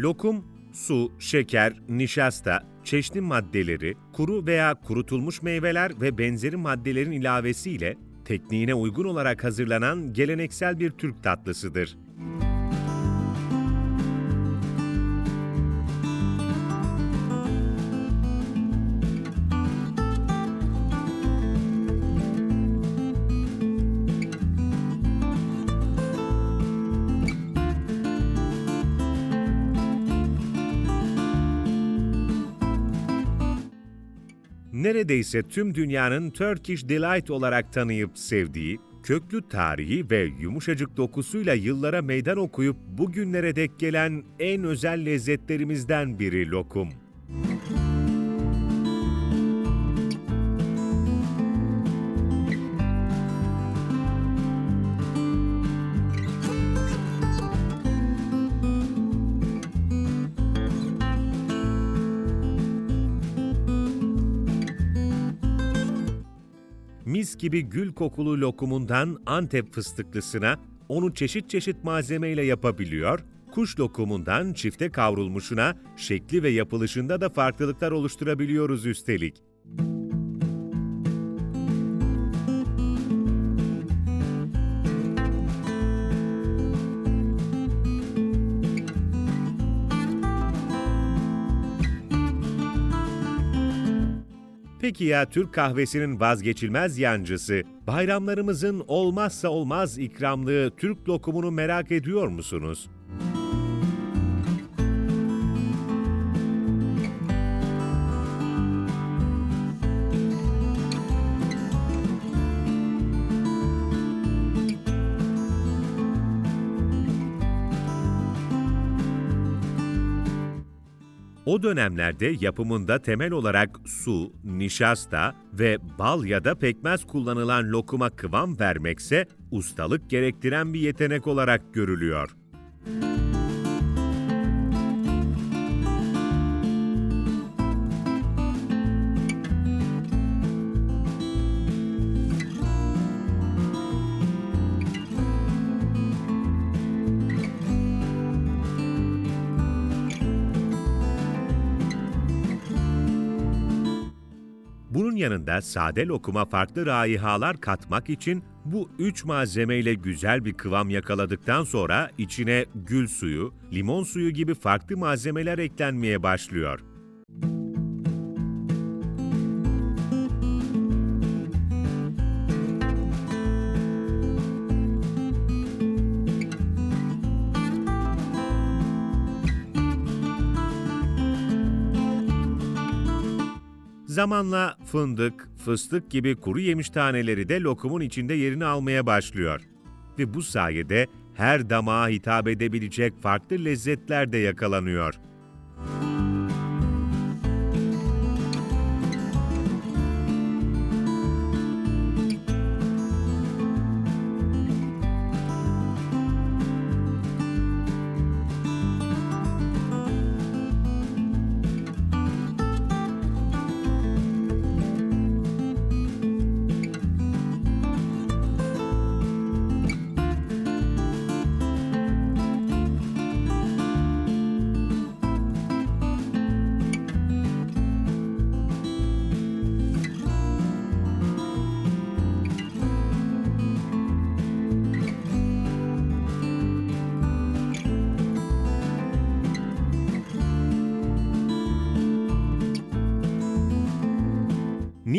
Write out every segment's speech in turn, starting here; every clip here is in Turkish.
Lokum, su, şeker, nişasta, çeşni maddeleri, kuru veya kurutulmuş meyveler ve benzeri maddelerin ilavesiyle tekniğine uygun olarak hazırlanan geleneksel bir Türk tatlısıdır. Neredeyse tüm dünyanın Turkish Delight olarak tanıyıp sevdiği, köklü tarihi ve yumuşacık dokusuyla yıllara meydan okuyup bugünlere dek gelen en özel lezzetlerimizden biri lokum. Gibi gül kokulu lokumundan Antep fıstıklısına onu çeşit çeşit malzemeyle yapabiliyor, kuş lokumundan çifte kavrulmuşuna şekli ve yapılışında da farklılıklar oluşturabiliyoruz üstelik. Peki ya Türk kahvesinin vazgeçilmez yancısı, bayramlarımızın olmazsa olmaz ikramlığı Türk lokumunu merak ediyor musunuz? O dönemlerde yapımında temel olarak su, nişasta ve bal ya da pekmez kullanılan lokuma kıvam vermekse ustalık gerektiren bir yetenek olarak görülüyor. Yanında sade lokuma farklı raihalar katmak için bu üç malzemeyle güzel bir kıvam yakaladıktan sonra içine gül suyu, limon suyu gibi farklı malzemeler eklenmeye başlıyor. Zamanla fındık, fıstık gibi kuru yemiş taneleri de lokumun içinde yerini almaya başlıyor. Ve bu sayede her damağa hitap edebilecek farklı lezzetler de yakalanıyor.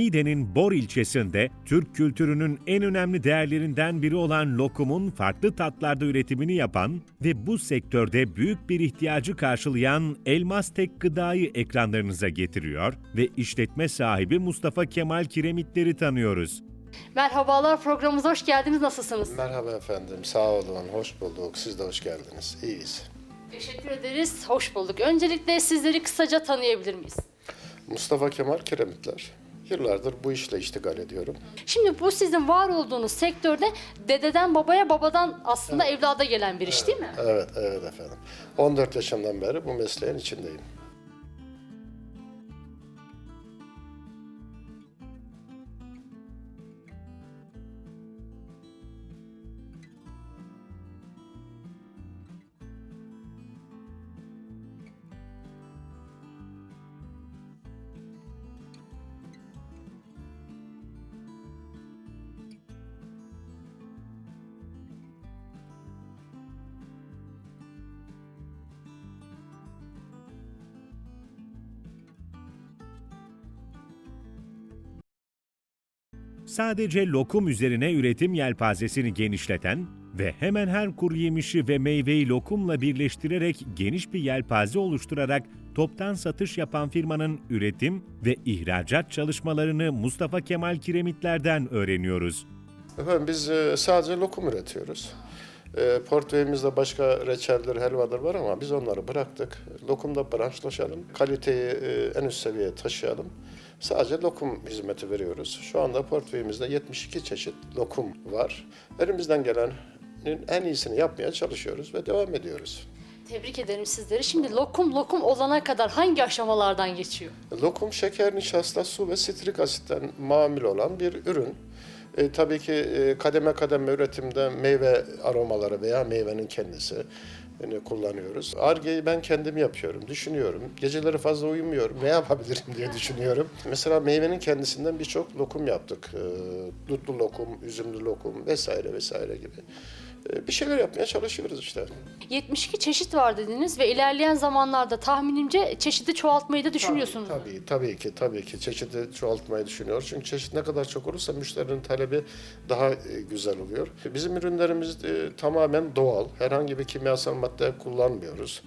Niğde'nin Bor ilçesinde Türk kültürünün en önemli değerlerinden biri olan lokumun farklı tatlarda üretimini yapan ve bu sektörde büyük bir ihtiyacı karşılayan Elmas Tek Gıda'yı ekranlarınıza getiriyor ve işletme sahibi Mustafa Kemal Kiremitleri tanıyoruz. Merhabalar programımıza hoş geldiniz. Nasılsınız? Merhaba efendim, sağ olun, hoş bulduk. Siz de hoş geldiniz. İyiyiz. Teşekkür ederiz. Hoş bulduk. Öncelikle sizleri kısaca tanıyabilir miyiz? Mustafa Kemal Kiremitler. Yıllardır bu işle iştigal ediyorum. Şimdi bu sizin var olduğunuz sektörde dededen babaya, babadan aslında evlada gelen bir iş değil mi? Evet, evet efendim. 14 yaşımdan beri bu mesleğin içindeyim. Sadece lokum üzerine üretim yelpazesini genişleten ve hemen her kuru yemişi ve meyveyi lokumla birleştirerek geniş bir yelpaze oluşturarak toptan satış yapan firmanın üretim ve ihracat çalışmalarını Mustafa Kemal Kiremitler'den öğreniyoruz. Efendim biz e, sadece lokum üretiyoruz. E, portföyümüzde başka reçeldir, helvadır var ama biz onları bıraktık. Lokumda branşlaşalım, kaliteyi e, en üst seviyeye taşıyalım. Sadece lokum hizmeti veriyoruz. Şu anda portföyümüzde 72 çeşit lokum var. Elimizden gelenin en iyisini yapmaya çalışıyoruz ve devam ediyoruz. Tebrik ederim sizleri. Şimdi lokum lokum olana kadar hangi aşamalardan geçiyor? Lokum şeker, nişasta, su ve sitrik asitten mamül olan bir ürün. E, tabii ki e, kademe kademe üretimde meyve aromaları veya meyvenin kendisi kullanıyoruz. Arge'yi ben kendim yapıyorum, düşünüyorum. Geceleri fazla uyumuyorum. Ne yapabilirim diye düşünüyorum. Mesela meyvenin kendisinden birçok lokum yaptık. E, dutlu lokum, üzümlü lokum vesaire vesaire gibi. E, bir şeyler yapmaya çalışıyoruz işte. 72 çeşit var dediniz ve ilerleyen zamanlarda tahminimce çeşidi çoğaltmayı da düşünüyorsunuz. Tabii, tabii ki, tabii ki. Çeşidi çoğaltmayı düşünüyoruz. Çünkü çeşit ne kadar çok olursa müşterinin talebi daha e, güzel oluyor. Bizim ürünlerimiz e, tamamen doğal. Herhangi bir kimyasal madde kullanmıyoruz.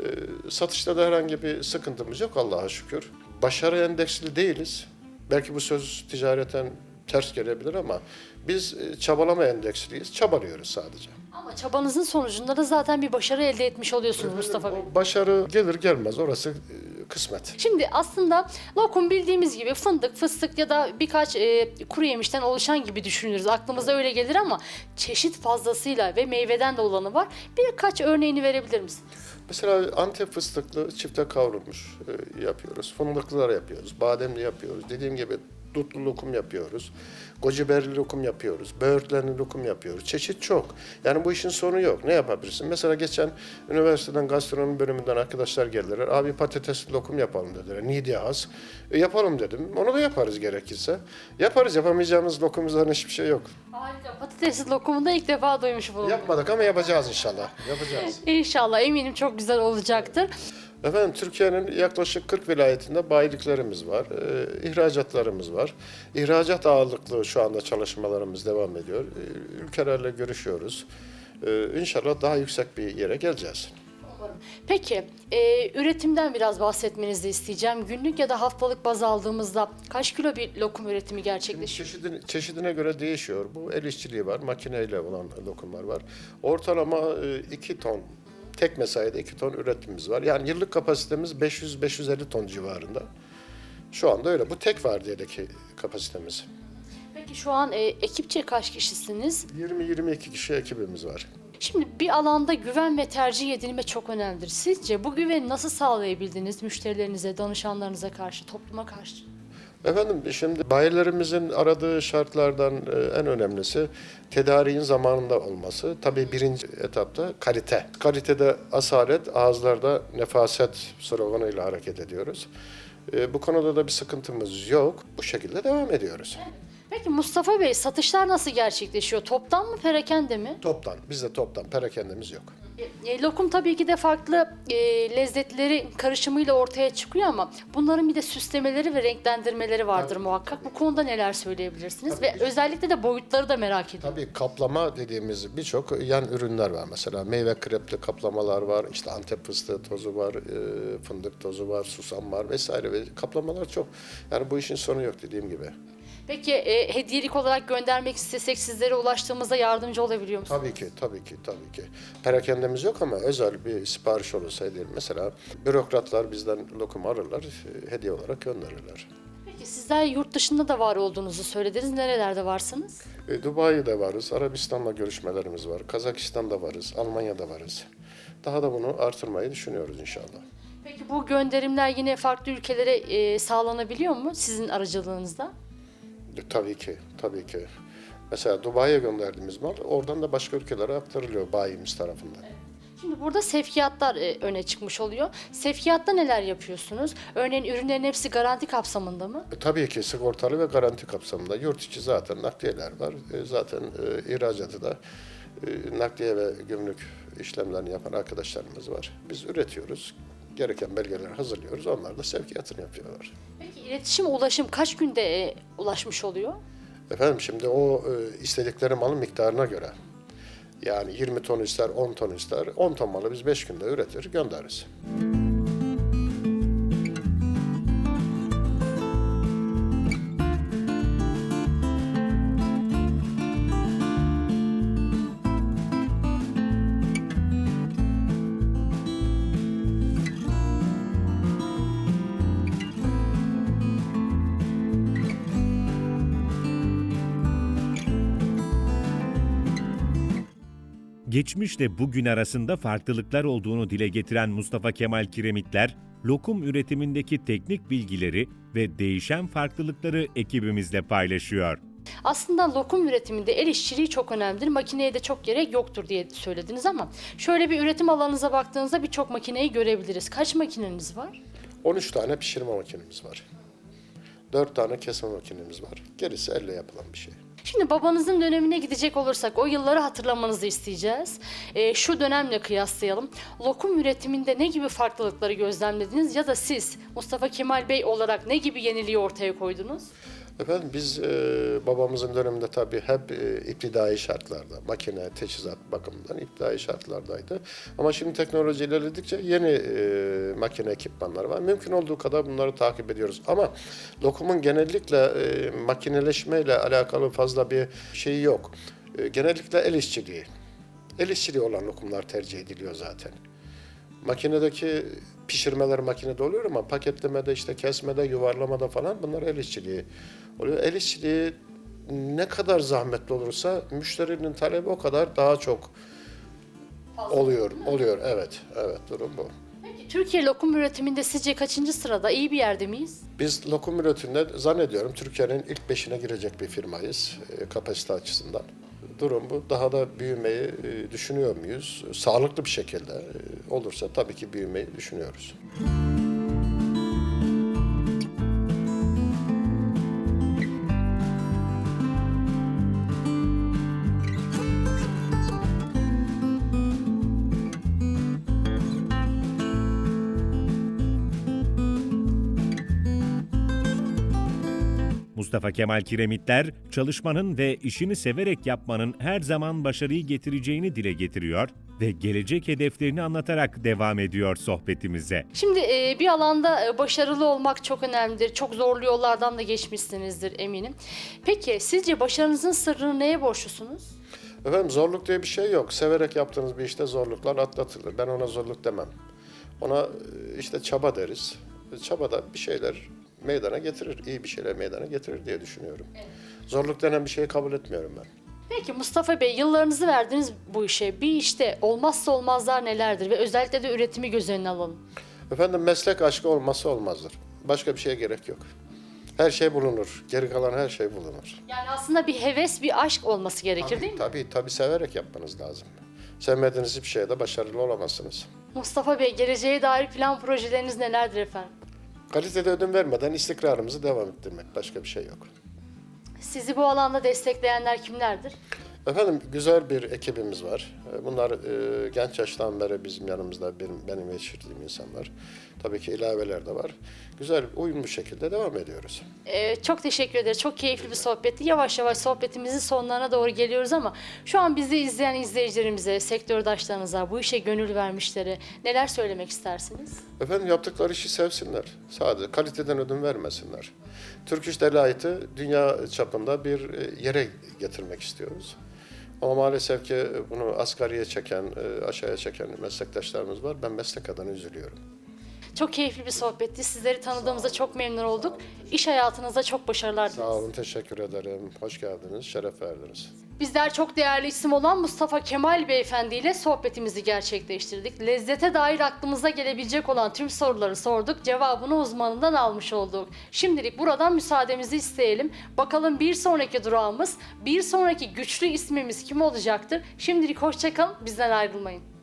E, satışta da herhangi bir sıkıntımız yok Allah'a şükür. Başarı endeksli değiliz. Belki bu söz ticareten ters gelebilir ama biz e, çabalama endeksliyiz. Çabalıyoruz sadece. Ama çabanızın sonucunda da zaten bir başarı elde etmiş oluyorsunuz Mustafa Bey. Başarı gelir gelmez orası e, kısmet. Şimdi aslında lokum bildiğimiz gibi fındık, fıstık ya da birkaç e, kuru yemişten oluşan gibi düşünürüz. Aklımıza öyle gelir ama çeşit fazlasıyla ve meyveden de olanı var. Birkaç örneğini verebilir misiniz? Mesela Antep fıstıklı çifte kavrulmuş e, yapıyoruz. Fındıklılar yapıyoruz. Bademli yapıyoruz. Dediğim gibi dutlu lokum yapıyoruz. Gojiberli lokum yapıyoruz. Böğürtlenli lokum yapıyoruz. Çeşit çok. Yani bu işin sonu yok. Ne yapabilirsin? Mesela geçen üniversiteden gastronomi bölümünden arkadaşlar geldiler. Abi patatesli lokum yapalım dediler. Niye az? E, yapalım dedim. Onu da yaparız gerekirse. Yaparız. Yapamayacağımız lokumuzdan hiçbir şey yok. Harika. Patatesli lokumunu da ilk defa duymuş bulundum. Yapmadık ama yapacağız inşallah. Yapacağız. İnşallah eminim çok güzel olacaktır. Efendim Türkiye'nin yaklaşık 40 vilayetinde bayiliklerimiz var, e, ihracatlarımız var. İhracat ağırlıklı şu anda çalışmalarımız devam ediyor. E, ülkelerle görüşüyoruz. E, inşallah daha yüksek bir yere geleceğiz. Peki, e, üretimden biraz bahsetmenizi isteyeceğim. Günlük ya da haftalık baz aldığımızda kaç kilo bir lokum üretimi gerçekleşiyor? Çeşidine, çeşidine göre değişiyor. Bu el işçiliği var, makineyle olan lokumlar var. Ortalama 2 ton, tek mesaide 2 ton üretimimiz var. Yani yıllık kapasitemiz 500-550 ton civarında. Şu anda öyle. Bu tek vardiyadaki kapasitemiz. Peki şu an e, ekipçe kaç kişisiniz? 20-22 kişi ekibimiz var. Şimdi bir alanda güven ve tercih edilme çok önemlidir. Sizce bu güveni nasıl sağlayabildiniz müşterilerinize, danışanlarınıza karşı, topluma karşı? Efendim şimdi bayilerimizin aradığı şartlardan e, en önemlisi tedariğin zamanında olması. Tabii birinci etapta kalite. Kalitede asalet, ağızlarda nefaset sloganıyla hareket ediyoruz. E, Bu konuda da bir sıkıntımız yok. Bu şekilde devam ediyoruz. Peki Mustafa Bey satışlar nasıl gerçekleşiyor? Toptan mı, perakende mi? Toptan, bizde toptan perakendemiz yok. E, lokum tabii ki de farklı e, lezzetleri karışımıyla ortaya çıkıyor ama bunların bir de süslemeleri ve renklendirmeleri vardır muhakkak. Bu konuda neler söyleyebilirsiniz? Ve özellikle de boyutları da merak ediyorum. Tabii kaplama dediğimiz birçok yan ürünler var. Mesela meyve krepli kaplamalar var, işte antep fıstığı tozu var, e, fındık tozu var, susam var vesaire ve kaplamalar çok. Yani bu işin sonu yok dediğim gibi. Peki e, hediyelik olarak göndermek istesek sizlere ulaştığımızda yardımcı olabiliyor musunuz? Tabii ki, tabii ki, tabii ki. Perakendemiz yok ama özel bir sipariş olursa diyelim. Mesela bürokratlar bizden lokum alırlar, e, hediye olarak gönderirler. Peki sizler yurt dışında da var olduğunuzu söylediniz. Nerelerde varsınız? E, Dubai'de varız, Arabistan'la görüşmelerimiz var, Kazakistan'da varız, Almanya'da varız. Daha da bunu artırmayı düşünüyoruz inşallah. Peki bu gönderimler yine farklı ülkelere e, sağlanabiliyor mu sizin aracılığınızda? Tabii ki, tabii ki. Mesela Dubai'ye gönderdiğimiz mal oradan da başka ülkelere aktarılıyor bayimiz tarafından. Şimdi burada sevkiyatlar e, öne çıkmış oluyor. Sevkiyatta neler yapıyorsunuz? Örneğin ürünlerin hepsi garanti kapsamında mı? E, tabii ki sigortalı ve garanti kapsamında. Yurt içi zaten nakliyeler var. E, zaten e, ihracatı da e, nakliye ve gümrük işlemlerini yapan arkadaşlarımız var. Biz üretiyoruz. Gereken belgeleri hazırlıyoruz. Onlar da sevkiyatını yapıyorlar. Peki iletişim, ulaşım kaç günde e, ulaşmış oluyor? Efendim şimdi o e, istedikleri malın miktarına göre. Yani 20 ton ister, 10 ton ister. 10 ton malı biz 5 günde üretir, göndeririz. Geçmişle bugün arasında farklılıklar olduğunu dile getiren Mustafa Kemal Kiremitler, lokum üretimindeki teknik bilgileri ve değişen farklılıkları ekibimizle paylaşıyor. Aslında lokum üretiminde el işçiliği çok önemlidir. Makineye de çok gerek yoktur diye söylediniz ama şöyle bir üretim alanınıza baktığınızda birçok makineyi görebiliriz. Kaç makineniz var? 13 tane pişirme makinemiz var. 4 tane kesme makinemiz var. Gerisi elle yapılan bir şey. Şimdi babanızın dönemine gidecek olursak o yılları hatırlamanızı isteyeceğiz. Ee, şu dönemle kıyaslayalım. Lokum üretiminde ne gibi farklılıkları gözlemlediniz ya da siz Mustafa Kemal Bey olarak ne gibi yeniliği ortaya koydunuz? Efendim biz e, babamızın döneminde tabii hep e, iptidai şartlarda, makine, teçhizat bakımından iptidai şartlardaydı. Ama şimdi teknoloji ilerledikçe yeni e, makine ekipmanlar var. Mümkün olduğu kadar bunları takip ediyoruz. Ama lokumun genellikle e, makineleşmeyle alakalı fazla bir şeyi yok. E, genellikle el işçiliği. El işçiliği olan lokumlar tercih ediliyor zaten. Makinedeki pişirmeler makinede oluyor ama paketlemede işte kesmede, yuvarlamada falan bunlar el işçiliği oluyor. El işçiliği ne kadar zahmetli olursa müşterinin talebi o kadar daha çok oluyor. Oluyor evet. Evet durum bu. Peki, Türkiye lokum üretiminde sizce kaçıncı sırada? İyi bir yerde miyiz? Biz lokum üretiminde zannediyorum Türkiye'nin ilk beşine girecek bir firmayız e, kapasite açısından. Durum bu. Daha da büyümeyi e, düşünüyor muyuz? Sağlıklı bir şekilde e, olursa tabii ki büyümeyi düşünüyoruz. Mustafa Kemal Kiremitler, çalışmanın ve işini severek yapmanın her zaman başarıyı getireceğini dile getiriyor ve gelecek hedeflerini anlatarak devam ediyor sohbetimize. Şimdi e, bir alanda e, başarılı olmak çok önemlidir. Çok zorlu yollardan da geçmişsinizdir eminim. Peki sizce başarınızın sırrını neye borçlusunuz? Efendim zorluk diye bir şey yok. Severek yaptığınız bir işte zorluklar atlatılır. Ben ona zorluk demem. Ona e, işte çaba deriz. Çaba da bir şeyler meydana getirir. iyi bir şeyler meydana getirir diye düşünüyorum. Zorluk denen bir şeyi kabul etmiyorum ben. Peki Mustafa Bey yıllarınızı verdiniz bu işe. Bir işte olmazsa olmazlar nelerdir ve özellikle de üretimi göz önüne alalım. Efendim meslek aşkı olması olmazdır. Başka bir şeye gerek yok. Her şey bulunur. Geri kalan her şey bulunur. Yani aslında bir heves, bir aşk olması gerekir değil mi? Tabii tabii severek yapmanız lazım. Sevmediğiniz bir şeyde başarılı olamazsınız. Mustafa Bey geleceğe dair plan projeleriniz nelerdir efendim? Kalitede ödün vermeden istikrarımızı devam ettirmek. Başka bir şey yok. Sizi bu alanda destekleyenler kimlerdir? Efendim güzel bir ekibimiz var. E, Bunlar e, genç yaştan beri bizim yanımızda benim, benim yetiştirdiğim insanlar. Tabii ki ilaveler de var. Güzel, uyumlu şekilde devam ediyoruz. Ee, çok teşekkür ederiz. Çok keyifli bir sohbetti. Yavaş yavaş sohbetimizin sonlarına doğru geliyoruz ama şu an bizi izleyen izleyicilerimize, sektördaşlarınıza, bu işe gönül vermişlere neler söylemek istersiniz? Efendim yaptıkları işi sevsinler. Sadece kaliteden ödün vermesinler. Türk İş Delayet'i dünya çapında bir e, yere getirmek istiyoruz. Ama maalesef ki bunu asgariye çeken, e, aşağıya çeken meslektaşlarımız var. Ben meslek adına üzülüyorum. Çok keyifli bir sohbetti. Sizleri tanıdığımıza çok memnun olduk. İş hayatınızda çok başarılar dileriz. Sağ olun, teşekkür ederim. Hoş geldiniz, şeref verdiniz. Bizler çok değerli isim olan Mustafa Kemal Beyefendi ile sohbetimizi gerçekleştirdik. Lezzete dair aklımıza gelebilecek olan tüm soruları sorduk. Cevabını uzmanından almış olduk. Şimdilik buradan müsaademizi isteyelim. Bakalım bir sonraki durağımız, bir sonraki güçlü ismimiz kim olacaktır? Şimdilik hoşçakalın, bizden ayrılmayın.